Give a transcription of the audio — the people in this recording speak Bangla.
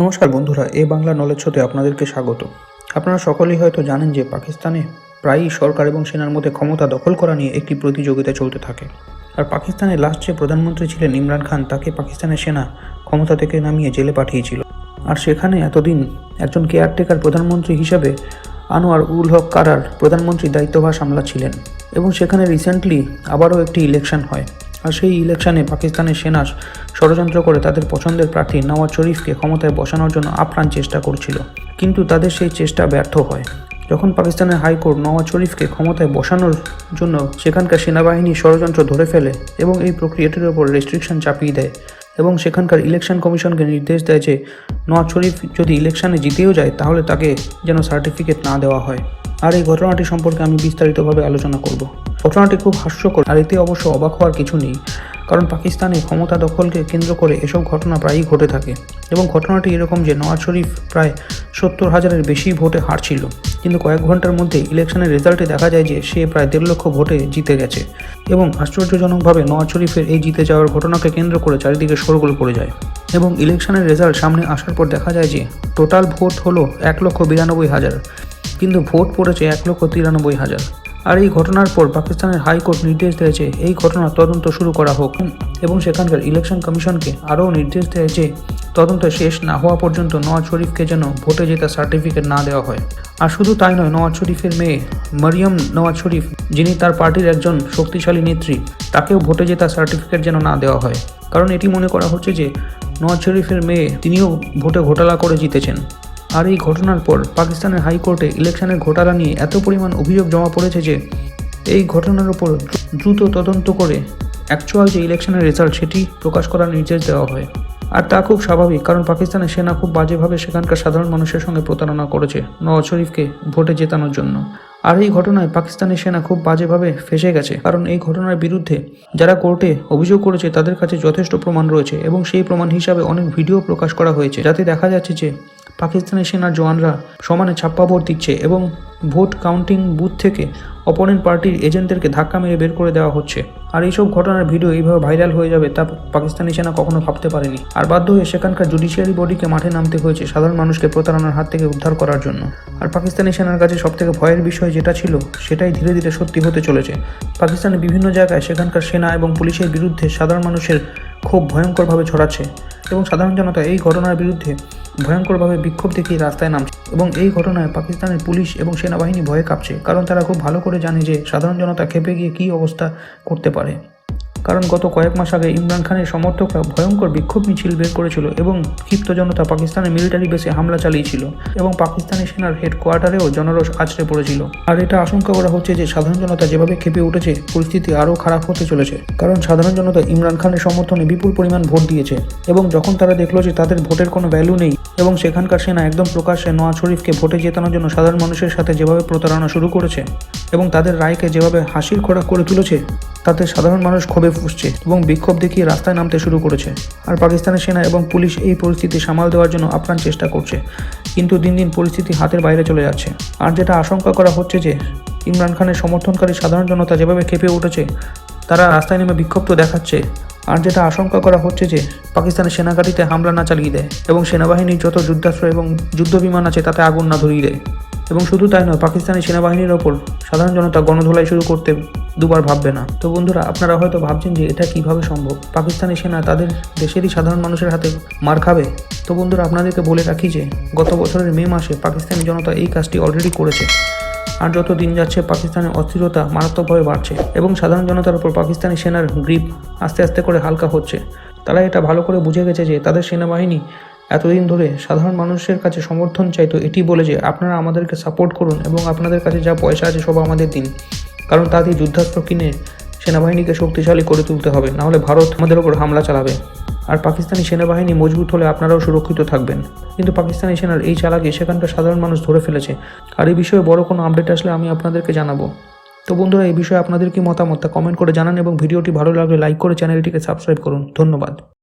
নমস্কার বন্ধুরা, এ বাংলা নলেজ শোতে আপনাদেরকে স্বাগত। আপনারা সকলেই হয়তো জানেন যে পাকিস্তানে প্রায়ই সরকার এবং সেনার মধ্যে ক্ষমতা দখল করা নিয়ে একটি প্রতিযোগিতা চলতে থাকে। আর পাকিস্তানের লাস্ট যে প্রধানমন্ত্রী ছিলেন ইমরান খান, তাকে পাকিস্তানের সেনা ক্ষমতা থেকে নামিয়ে জেলে পাঠিয়েছিল। আর সেখানে এতদিন একজন কেয়ারটেকার প্রধানমন্ত্রী হিসাবে আনোয়ার উল হক কারার প্রধানমন্ত্রীর দায়িত্বভার সামলাচ্ছিলেন। এবং সেখানে রিসেন্টলি আবারও একটি ইলেকশন হয়। আর সেই ইলেকশনে পাকিস্তানের সেনা ষড়যন্ত্র করে তাদের পছন্দের প্রার্থী নওয়াজ শরীফকে ক্ষমতায় বসানোর জন্য আপ্রাণ চেষ্টা করছিল। কিন্তু তাদের সেই চেষ্টা ব্যর্থ হয়। যখন পাকিস্তানের হাইকোর্ট নওয়াজ শরীফকে ক্ষমতায় বসানোর জন্য সেখানকার সেনাবাহিনী ষড়যন্ত্র ধরে ফেলে এবং এই প্রক্রিয়াটির ওপর রেস্ট্রিকশন চাপিয়ে দেয় এবং সেখানকার ইলেকশন কমিশনকে নির্দেশ দেয় যে, নওয়াজ শরীফ যদি ইলেকশনে জিতেও যায়, তাহলে তাকে যেন সার্টিফিকেট না দেওয়া হয়। আর এই ঘটনাটি সম্পর্কে আমি বিস্তারিতভাবে আলোচনা করব। ঘটনাটি খুব হাস্যকর, আর এতে অবশ্য অবাক হওয়ার কিছু নেই, কারণ পাকিস্তানে ক্ষমতা দখলকে কেন্দ্র করে এসব ঘটনা প্রায়ই ঘটে থাকে এবং ঘটনাটি এরকম যে নওয়াজ শরীফ প্রায় সত্তর হাজারের বেশি ভোটে হারছিল কিন্তু কয়েক ঘণ্টার মধ্যে ইলেকশনের রেজাল্টে দেখা যায় যে সে প্রায় দেড় লক্ষ ভোটে জিতে গেছে এবং আশ্চর্যজনকভাবে নওয়াজ শরীফের এই জিতে যাওয়ার ঘটনাকে কেন্দ্র করে চারিদিকে শোরগোল পড়ে যায় এবং ইলেকশনের রেজাল্ট সামনে আসার পর দেখা যায় যে টোটাল ভোট হলো এক লক্ষ বিরানব্বই হাজার। কিন্তু ভোট পড়েছে এক লক্ষ তিরানব্বই হাজার। আর এই ঘটনার পর পাকিস্তানের হাইকোর্ট নির্দেশ দিয়েছে, এই ঘটনার তদন্ত শুরু করা হোক। এবং সেখানকার ইলেকশন কমিশনকে আরও নির্দেশ দেয় যে তদন্ত শেষ না হওয়া পর্যন্ত নওয়াজ শরীফকে যেন ভোটে জেতা সার্টিফিকেট না দেওয়া হয়। আর শুধু তাই নয়, নওয়াজ শরীফের মেয়ে মরিয়ম নওয়াজ শরীফ, যিনি তার পার্টির একজন শক্তিশালী নেত্রী, তাকেও ভোটে জেতা সার্টিফিকেট যেন না দেওয়া হয়। কারণ এটি মনে করা হচ্ছে যে নওয়াজ শরীফের মেয়ে, তিনিও ভোটে ঘোটালা করে জিতেছেন। আর এই ঘটনার পর পাকিস্তানের হাইকোর্টে ইলেকশনের ঘোটালা নিয়ে এত পরিমাণ অভিযোগ জমা পড়েছে যে এই ঘটনার উপর দ্রুত তদন্ত করে অ্যাকচুয়াল যে ইলেকশনের রেজাল্ট সেটি প্রকাশ করার নির্দেশ দেওয়া হয়। আর তা খুব স্বাভাবিক, কারণ পাকিস্তানের সেনা খুব বাজেভাবে সেখানকার সাধারণ মানুষের সঙ্গে প্রতারণা করেছে নওয়াজ শরীফকে ভোটে জেতানোর জন্য। আর এই ঘটনায় পাকিস্তানের সেনা খুব বাজেভাবে ফেসে গেছে, কারণ এই ঘটনার বিরুদ্ধে যারা কোর্টে অভিযোগ করেছে তাদের কাছে যথেষ্ট প্রমাণ রয়েছে এবং সেই প্রমাণ হিসাবে অনেক ভিডিও প্রকাশ করা হয়েছে, যাতে দেখা যাচ্ছে যে পাকিস্তানি সেনার জওয়ানরা সমানে ছাপ্পা ভোট দিচ্ছে এবং ভোট কাউন্টিং বুথ থেকে অপোনেন্ট পার্টির এজেন্টদেরকে ধাক্কা মেরে বের করে দেওয়া হচ্ছে। আর এইসব ঘটনার ভিডিও এইভাবে ভাইরাল হয়ে যাবে তা পাকিস্তানি সেনা কখনো ভাবতে পারেনি। আর বাধ্য হয়ে সেখানকার জুডিশিয়ারি বডিকে মাঠে নামতে হয়েছে সাধারণ মানুষকে প্রতারণার হাত থেকে উদ্ধার করার জন্য। আর পাকিস্তানি সেনার কাছে সবথেকে ভয়ের বিষয় যেটা ছিল, সেটাই ধীরে ধীরে সত্যি হতে চলেছে। পাকিস্তানের বিভিন্ন জায়গায় সেখানকার সেনা এবং পুলিশের বিরুদ্ধে সাধারণ মানুষের ক্ষোভ ভয়ঙ্করভাবে ছড়াচ্ছে। এবং সাধারণ জনতা এই ঘটনার বিরুদ্ধে ভয়ঙ্করভাবে বিক্ষোভ দেখিয়ে রাস্তায় নামছে এবং এই ঘটনায় পাকিস্তানের পুলিশ এবং সেনাবাহিনী ভয়ে কাঁপছে, কারণ তারা খুব ভালো করে জানে যে সাধারণ জনতা খেপে গিয়ে কী অবস্থা করতে পারে। কারণ গত কয়েক মাস আগে ইমরান খানের সমর্থকরা ভয়ঙ্কর বিক্ষোভ মিছিল বের করেছিল এবং ক্ষিপ্ত জনতা পাকিস্তানের মিলিটারি বেসে হামলা চালিয়েছিল এবং পাকিস্তানি সেনার হেডকোয়ার্টারেও জনরোষ আছড়ে পড়েছিল। আর এটা আশঙ্কা করা হচ্ছে যে সাধারণ জনতা যেভাবে খেপে উঠেছে, পরিস্থিতি আরও খারাপ হতে চলেছে। কারণ সাধারণ জনতা ইমরান খানের সমর্থনে বিপুল পরিমাণ ভোট দিয়েছে এবং যখন তারা দেখল যে তাদের ভোটের কোনো ভ্যালু নেই এবং সেখানকার সেনা একদম প্রকাশ্যে নওয়াজ শরীফকে ভোটে জেতানোর জন্য সাধারণ মানুষের সাথে যেভাবে প্রতারণা শুরু করেছে এবং তাদের রায়কে যেভাবে হাসির খোরাক করে তুলেছে, তাতে সাধারণ মানুষ ক্ষোভে ফুসছে এবং বিক্ষোভ দেখিয়ে রাস্তায় নামতে শুরু করেছে। আর পাকিস্তানের সেনা এবং পুলিশ এই পরিস্থিতি সামাল দেওয়ার জন্য আপ্রাণ চেষ্টা করছে। কিন্তু দিন দিন পরিস্থিতি হাতের বাইরে চলে যাচ্ছে। আর যেটা আশঙ্কা করা হচ্ছে যে, ইমরান খানের সমর্থনকারী সাধারণ জনতা যেভাবে খেপে উঠেছে, তারা রাস্তায় নেমে বিক্ষোভ তো দেখাচ্ছে। আর যেটা আশঙ্কা করা হচ্ছে যে, পাকিস্তানের সেনাঘাটিতে হামলা না চালিয়ে দেয় এবং সেনাবাহিনীর যত যুদ্ধাস্ত্র এবং যুদ্ধ বিমান আছে তাতে আগুন না ধরিয়ে দেয়। এবং শুধু তাই নয়, পাকিস্তানি সেনাবাহিনীর ওপর সাধারণ জনতা গণধোলাই শুরু করতে দুবার ভাববে না। তো বন্ধুরা, আপনারা হয়তো ভাবছেন যে এটা কীভাবে সম্ভব? পাকিস্তানি সেনা তাদের দেশেরই সাধারণ মানুষের হাতে মার খাবে। তো বন্ধুরা, আপনাদেরকে বলে রাখি যে গত বছরের মে মাসে পাকিস্তানি জনতা এই কাজটি অলরেডি করেছে। আর যত দিন যাচ্ছে, পাকিস্তানের অস্থিরতা মারাত্মকভাবে বাড়ছে এবং সাধারণ জনতার উপর পাকিস্তানি সেনার গ্রিপ আস্তে আস্তে করে হালকা হচ্ছে। তারা এটা ভালো করে বুঝে গেছে যে তাদের সেনাবাহিনী এতদিন ধরে সাধারণ মানুষের কাছে সমর্থন চাইতো এটি বলে যে, আপনারা আমাদেরকে সাপোর্ট করুন এবং আপনাদের কাছে যা পয়সা আছে সব আমাদের দিন। কারণ তাদের যুদ্ধাস্ত্র কিনে সেনাবাহিনীকে শক্তিশালী করে তুলতে হবে নাহলে ভারত আমাদের ওপর হামলা চালাবে। আর পাকিস্তানি সেনাবাহিনী মজবুত হলে আপনারাও সুরক্ষিত থাকবেন। কিন্তু পাকিস্তানি সেনার এই চালাকি সেখানকার সাধারণ মানুষ ধরে ফেলেছে। আর এই বিষয়ে বড় কোনো আপডেট আসলে আমি আপনাদেরকে জানাব। তো বন্ধুরা, এই বিষয়ে আপনাদের কি মতামত তা কমেন্ট করে জানান এবং ভিডিওটি ভালো লাগলে লাইক করে চ্যানেলটিকে সাবস্ক্রাইব করুন। ধন্যবাদ।